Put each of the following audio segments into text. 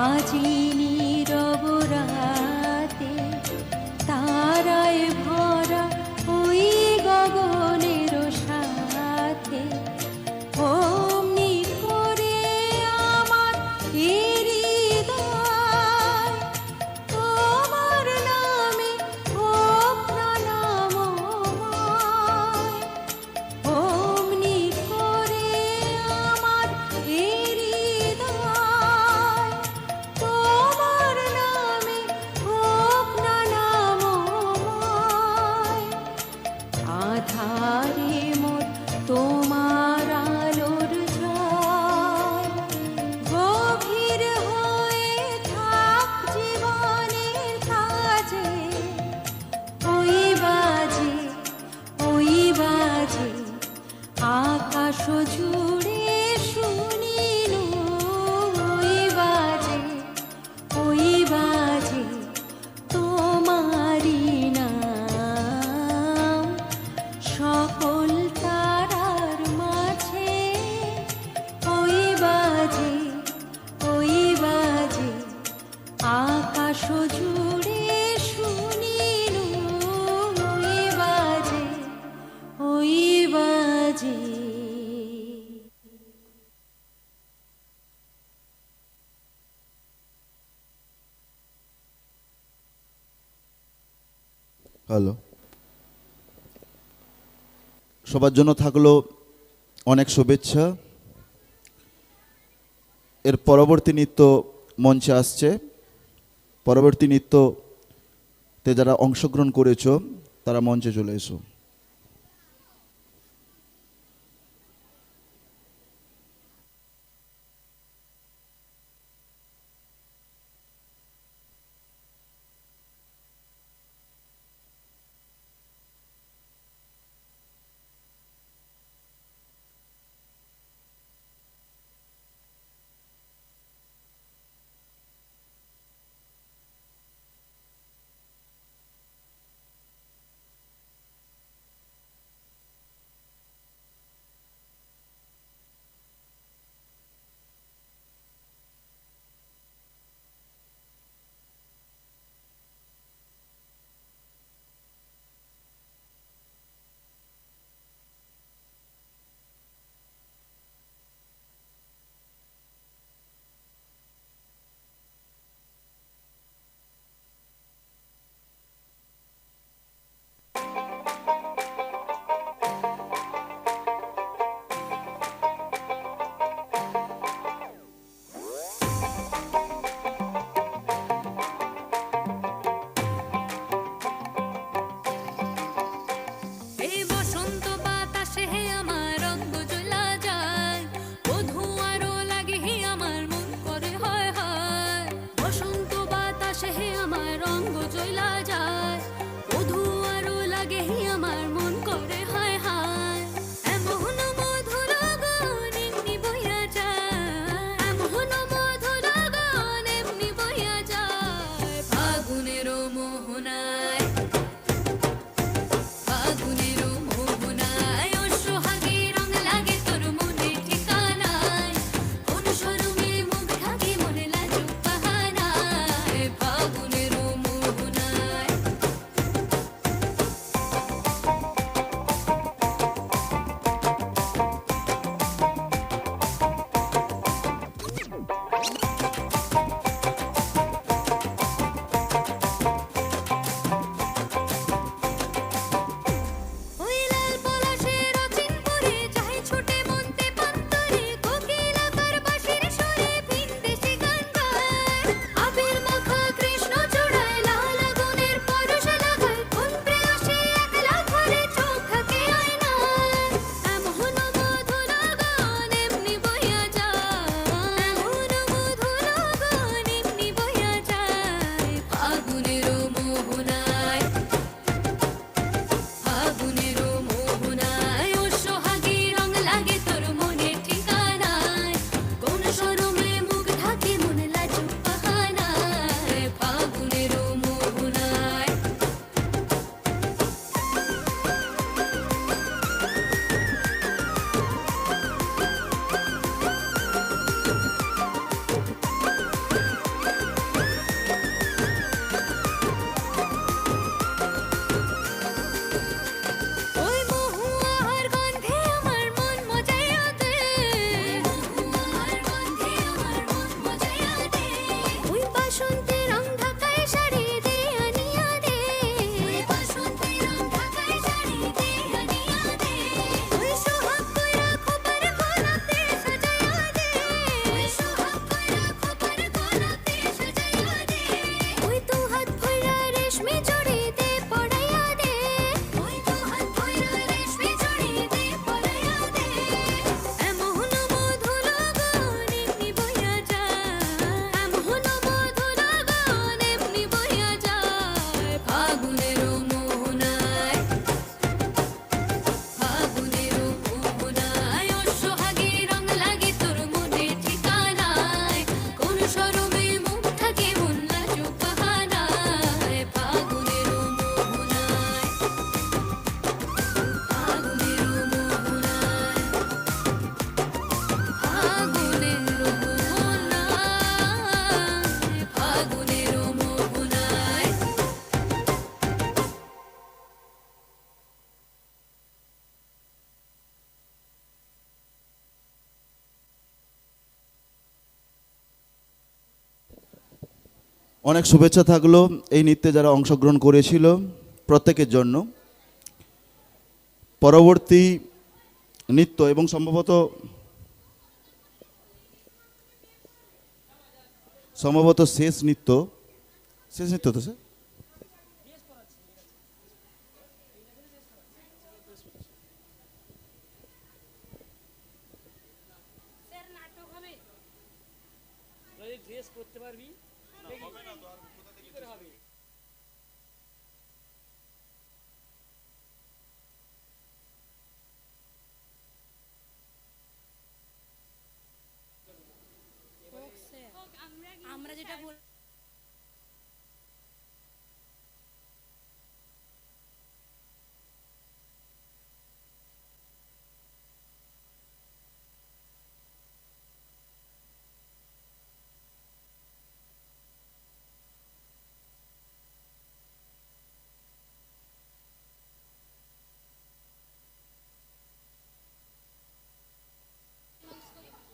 আজি নীরব সবার জন্য থাকল অনেক শুভেচ্ছা। এর পরবর্তী নৃত্য মঞ্চে আসছে। পরবর্তী নৃত্যতে যারা অংশগ্রহণ করেছ, তারা মঞ্চে চলে এসো। অনেক শুভেচ্ছা থাকল এই নৃত্যে যারা অংশগ্রহণ করেছিল প্রত্যেকের জন্য। পরবর্তী নৃত্য এবং সম্ভবত সম্ভবত শেষ নৃত্য শেষ নৃত্য তো স্যার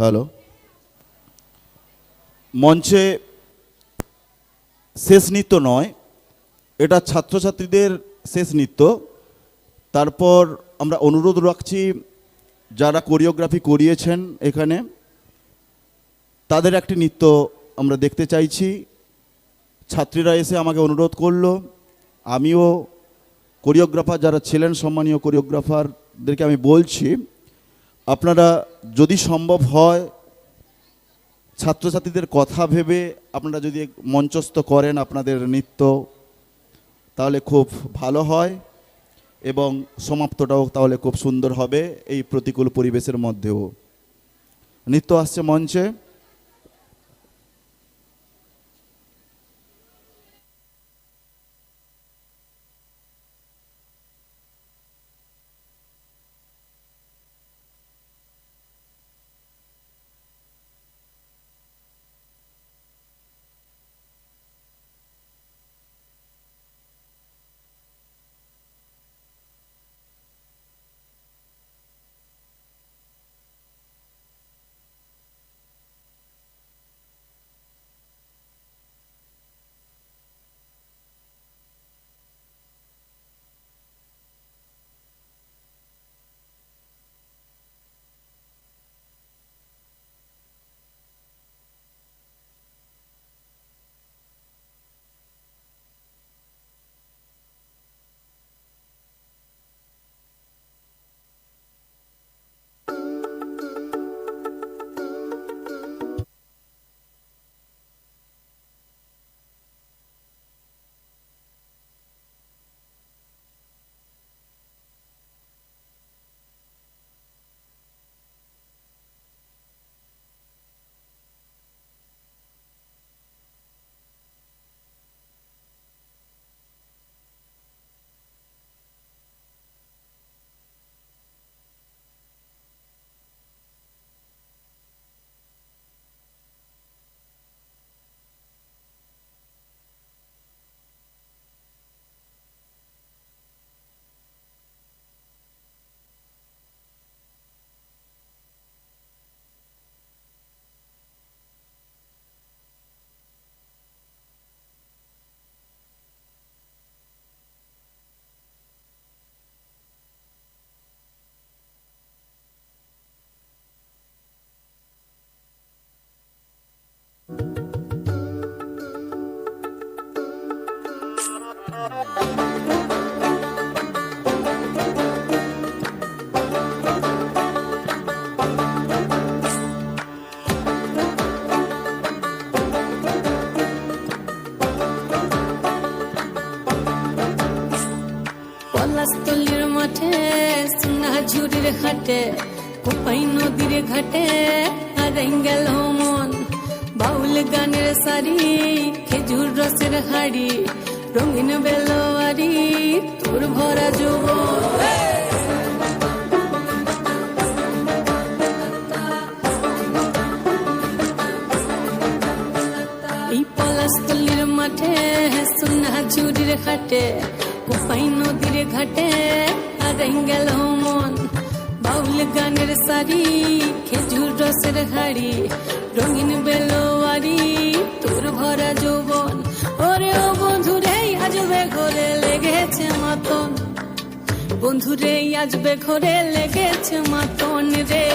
হ্যালো মঞ্চে শেষ নৃত্য নয়, এটা ছাত্রছাত্রীদের শেষ নৃত্য। তারপর আমরা অনুরোধ রাখছি, যারা কোরিওগ্রাফি করিয়েছেন এখানে, তাদের একটি নৃত্য আমরা দেখতে চাইছি। ছাত্রীরা এসে আমাকে অনুরোধ করল, আমিও কোরিওগ্রাফার যারা ছিলেন, সম্মানীয় কোরিওগ্রাফারদেরকে আমি বলছি আপনারা যদি সম্ভব হয়, ছাত্রছাত্রীদের কথা ভেবে আপনারা যদি মঞ্চস্থ করেন আপনাদের নৃত্য, তাহলে খুব ভালো হয় এবং সমাপ্তটাও তাহলে খুব সুন্দর হবে এই প্রতিকূল পরিবেশের মধ্যেও। নৃত্য আসছে মঞ্চে। হাটে কোপাই নদীর ঘাটে হারাই গেল মন বাউল গানের সারি, খেজুর রসের হাড়ি, রঙিন বেলোয়ারি, তোর ভরা যৌবন। এই পলাশতলির মাঠে, সোনা ঝুড়ির খাটে কোপাই নদীর ঘাটে হারাই গেল মন বাউল গানের সারি খেজুর রসের হাড়ি রঙিন বেলোয়ারি তোর ভরা যৌবন ওরে ও বন্ধুরে আজবে ঘরে লেগেছে মতন বন্ধুরে আজবে ঘরে লেগেছে মাতন রে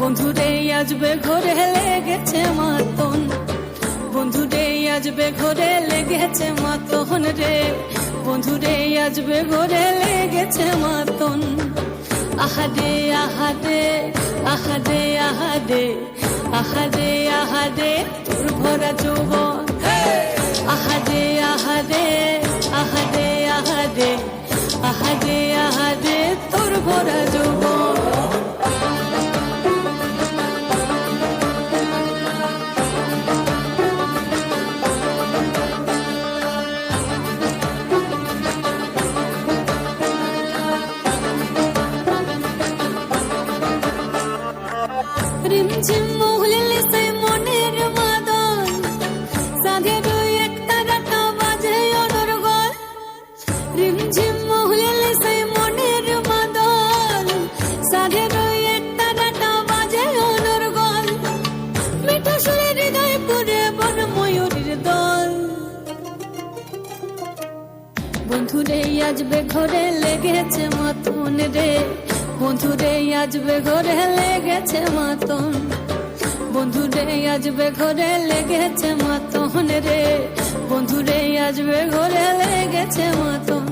বন্ধুরে আজবে ঘরে লেগেছে মাতন বন্ধুরে আজবে ঘরে লেগেছে মাতন রে বন্ধুরে আজবে ঘরে লেগেছে মাতন আহারে আহাদে আহাদে আহাদে আহাদে আহাদে তোর ভরা যৌবন আহাদে আহাদে আহাদে আহাদে আহাদে আহাদে তোর ভরা যৌবন বন্ধুরে আজবে ঘরে লেগেছে মতন রে। বন্ধুরে আজবে ঘরে লেগেছে মতন। বন্ধুরে আজবে ঘরে লেগেছে মতন রে। বন্ধুরে আজবে ঘরে লেগেছে মতন।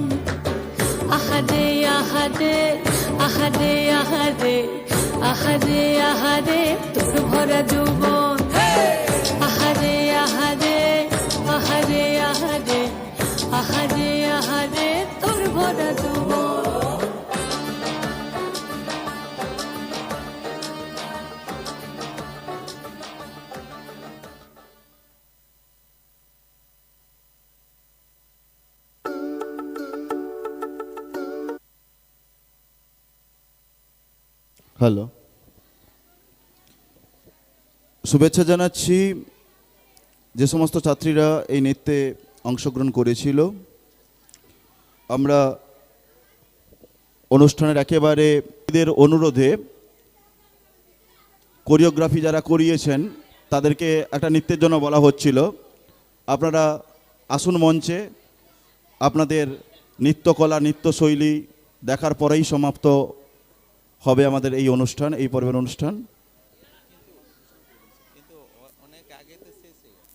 আহারে আহারে আহারে আহারে আহারে আহারে তোর ভরা যৌবন। আহারে আহারে আহারে আহারে আহারে হ্যালো। শুভেচ্ছা জানাচ্ছি যে সমস্ত ছাত্রীরা এই নৃত্যে অংশগ্রহণ করেছিল। আমরা অনুষ্ঠানের একেবারে এদের অনুরোধে কোরিওগ্রাফি যারা করিয়েছেন, তাদেরকে একটা নৃত্যের জন্য বলা হচ্ছিল। আপনারা আসুন মঞ্চে, আপনাদের নৃত্যকলা, নৃত্যশৈলী দেখার পরেই সমাপ্ত হবে আমাদের এই অনুষ্ঠান, এই পর্বের অনুষ্ঠান কিন্তু অ- অনেক আগে তো শেষ হয়ে গেছে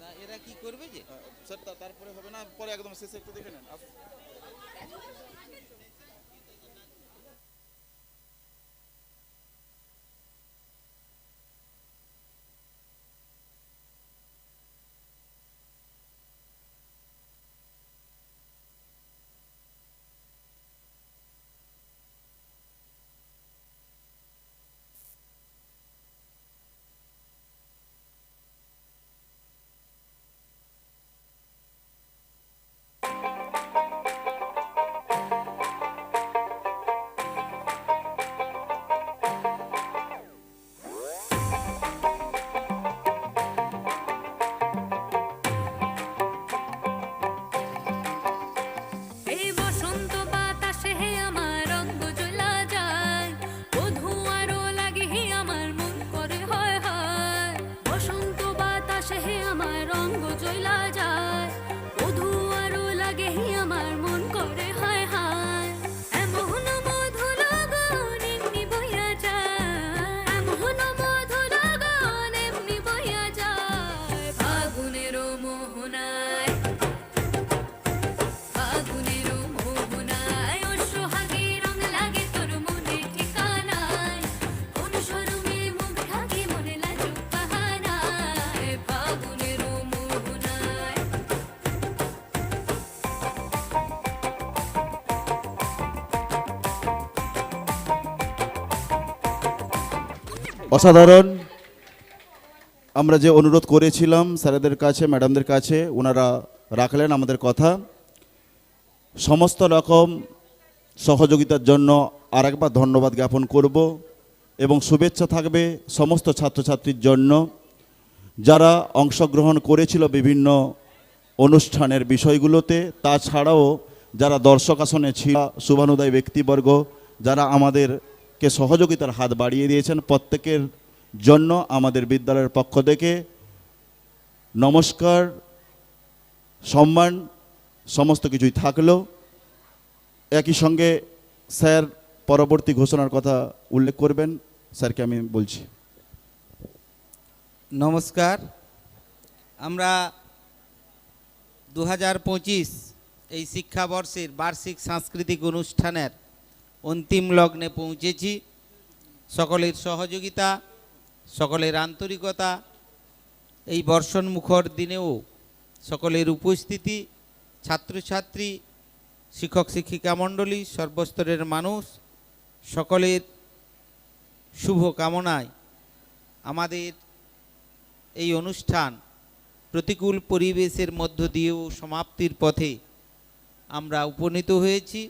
না এরা কি করবে যে স্যার তারপরে হবে না পরে একদম শেষে একটু দেখে নেন। অসাধারণ। আমরা যে অনুরোধ করেছিলাম স্যারেদের কাছে, ম্যাডামদের কাছে, ওনারা রাখলেন আমাদের কথা। সমস্ত রকম সহযোগিতার জন্য আরেকবার ধন্যবাদ জ্ঞাপন করব এবং শুভেচ্ছা থাকবে সমস্ত ছাত্রছাত্রীর জন্য। যারা অংশগ্রহণ করেছিল বিভিন্ন অনুষ্ঠানের বিষয়গুলোতে, তাছাড়াও যারা দর্শক আসনে ছিল, শুভানুদায় ব্যক্তিবর্গ, যারা আমাদেরকে সহযোগিতার হাত বাড়িয়ে দিয়েছেন প্রত্যেকের জন্য আমাদের বিদ্যালয়ের পক্ষ থেকে। নমস্কার, সম্মান, সমস্ত কিছুই থাকল। একই সঙ্গে স্যার পরবর্তী ঘোষণার কথা উল্লেখ করবেন। স্যারকে আমি বলছি। নমস্কার। আমরা দু এই শিক্ষাবর্ষের বার্ষিক সাংস্কৃতিক অনুষ্ঠানের অন্তিম লগ্নে পৌঁছেছি। সকলের সহযোগিতা, সকলের আন্তরিকতা, এই বর্ষণ মুখর দিনেও সকলের উপস্থিতি, ছাত্রছাত্রী, শিক্ষক, শিক্ষিকা মণ্ডলী, সর্বস্তরের মানুষ, সকলের শুভ কামনায় আমাদের এই অনুষ্ঠান প্রতিকূল পরিবেশের মধ্য দিয়েও সমাপ্তির পথে আমরা উপনীত হয়েছি।